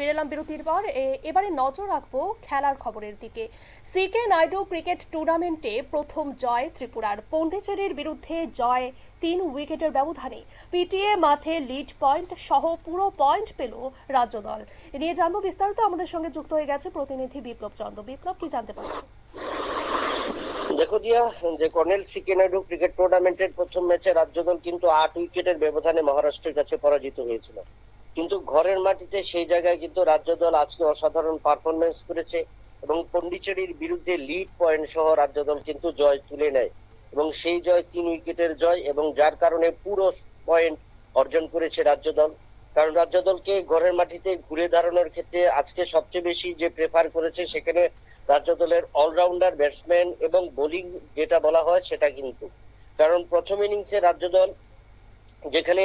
ফিরে বিরতির পর। এবারে নজর রাখব খেলার খবরের দিকে। সিকে নাইডু ক্রিকেট টুর্নামেন্টে প্রথম জয় ত্রিপুরার। পন্ডিচেরির বিরুদ্ধে জয় তিন উইকেটের ব্যবধানে। পিটিএ মাঠে লিড পয়েন্ট সহ পুরো পয়েন্ট পেল রাজ্য দল। নিয়ে জানব বিস্তারিত। আমাদের সঙ্গে যুক্ত হয়ে গেছে প্রতিনিধি বিপ্লব চন্দ্র। বিপ্লব, কি জানতে পারছ? দেখো দিয়া, যে কর্নেল সিকে নাইডু ক্রিকেট টুর্নামেন্টের প্রথম ম্যাচে রাজ্য দল কিন্তু আট উইকেটের ব্যবধানে মহারাষ্ট্রের কাছে পরাজিত হয়েছিল। কিন্তু ঘরের মাটিতে সেই জায়গায় কিন্তু রাজ্য দল আজকে অসাধারণ পারফরমেন্স করেছে এবং পন্ডিচেরির বিরুদ্ধে লিড পয়েন্ট সহ রাজ্য দল কিন্তু জয় তুলে নেয়। এবং সেই জয় তিন উইকেটের জয় এবং যার কারণে পুরো পয়েন্ট অর্জন করেছে রাজ্য দল। কারণ রাজ্য দলকে ঘরের মাটিতে ঘুরে দাঁড়ানোর ক্ষেত্রে আজকে সবচেয়ে বেশি যে প্রেফার করেছে সেখানে রাজ্য দলের অলরাউন্ডার ব্যাটসম্যান এবং বোলিং যেটা বলা হয় সেটা কিন্তু। কারণ প্রথম ইনিংসে রাজ্য দল যেখানে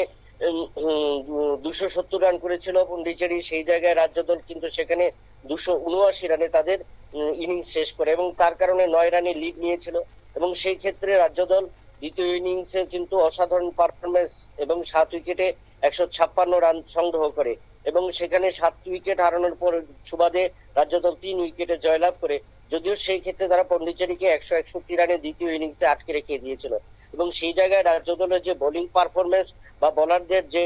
দুশো সত্তর রান করেছিল পন্ডিচেরি সেই জায়গায় রাজ্য দল কিন্তু সেখানে দুশো উনআশি রানে তাদের ইনিংস শেষ করে এবং তার কারণে নয় রানে লিড নিয়েছিল। এবং সেই ক্ষেত্রে রাজ্য দল দ্বিতীয় ইনিংসে কিন্তু অসাধারণ পারফরমেন্স এবং সাত উইকেটে একশো ছাপ্পান্ন রান সংগ্রহ করে এবং সেখানে সাত উইকেট হারানোর পর সুবাদে রাজ্য দল তিন উইকেটে জয়লাভ করে। যদিও সেই ক্ষেত্রে তারা পন্ডিচেরিকে একশো একষট্টি রানে দ্বিতীয় ইনিংসে আটকে রেখে দিয়েছিল। এবং সেই জায়গায় রাজ্য দলের যে বোলিং পারফরমেন্স বা বোলারদের যে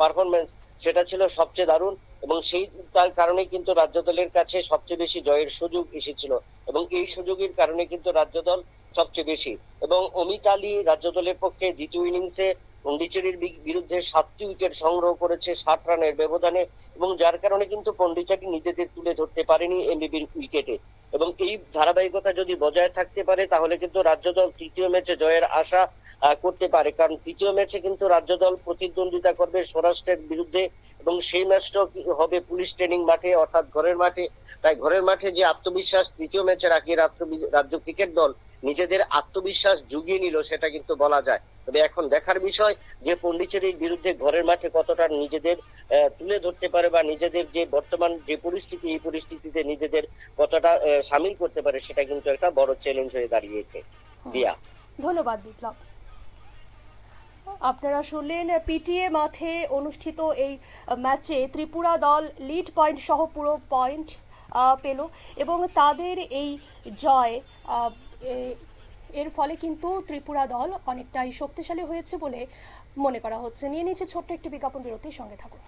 পারফরমেন্স সেটা ছিল সবচেয়ে দারুণ এবং সেই, তার কারণে কিন্তু রাজ্য দলের কাছে সবচেয়ে বেশি জয়ের সুযোগ এসেছিল এবং এই সুযোগের কারণে কিন্তু রাজ্য দল সবচেয়ে বেশি এবং অমিত আলী রাজ্য দলের পক্ষে দ্বিতীয় ইনিংসে পন্ডিচেরির বিরুদ্ধে সাতটি উইকেট সংগ্রহ করেছে, ষাট রানের ব্যবধানে এবং যার কারণে কিন্তু পন্ডিচেরি নিজেদের তুলে ধরতে পারেনি এমবিবির উইকেটে। এবং এই ধারাবাহিকতা যদি বজায় থাকতে পারে, তাহলে কিন্তু রাজ্য দল তৃতীয় ম্যাচে জয়ের আশা করতে পারে। কারণ তৃতীয় ম্যাচে কিন্তু রাজ্য দল প্রতিদ্বন্দ্বিতা করবে স্বরাষ্ট্রের বিরুদ্ধে এবং সেই ম্যাচটা হবে পুলিশ ট্রেনিং মাঠে অর্থাৎ ঘরের মাঠে। তাই ঘরের মাঠে যে আত্মবিশ্বাস তৃতীয় ম্যাচে রাখি রাজ্য ক্রিকেট দল নিজেদের আত্মবিশ্বাস জুগিয়ে নিল সেটা কিন্তু বলা যায়। তবে এখন দেখার বিষয় যে পন্ডিচেরির বিরুদ্ধে ঘরের মাঠে কতটা নিজেদের তুলে ধরতে পারে বা নিজেদের যে বর্তমান যে পরিস্থিতি এই পরিস্থিতিতে নিজেদের কতটা সামিল করতে পারে সেটা কিন্তু একটা বড় চ্যালেঞ্জ হয়ে দাঁড়িয়েছে। দিয়া। ধন্যবাদ বিপ্লব। আপনারা শুনলেন পিটিএ মাঠে অনুষ্ঠিত এই ম্যাচে ত্রিপুরা দল লিড পয়েন্ট সহ পুরো পয়েন্ট পেল এবং তাদের এই জয় এর ফলে কিন্তু ত্রিপুরা দল অনেকটাই শক্তিশালী হয়েছে বলে মনে করা হচ্ছে। নিয়ে নিচ্ছে ছোট্ট একটি বিজ্ঞাপন বিরতির সঙ্গে থাকুন।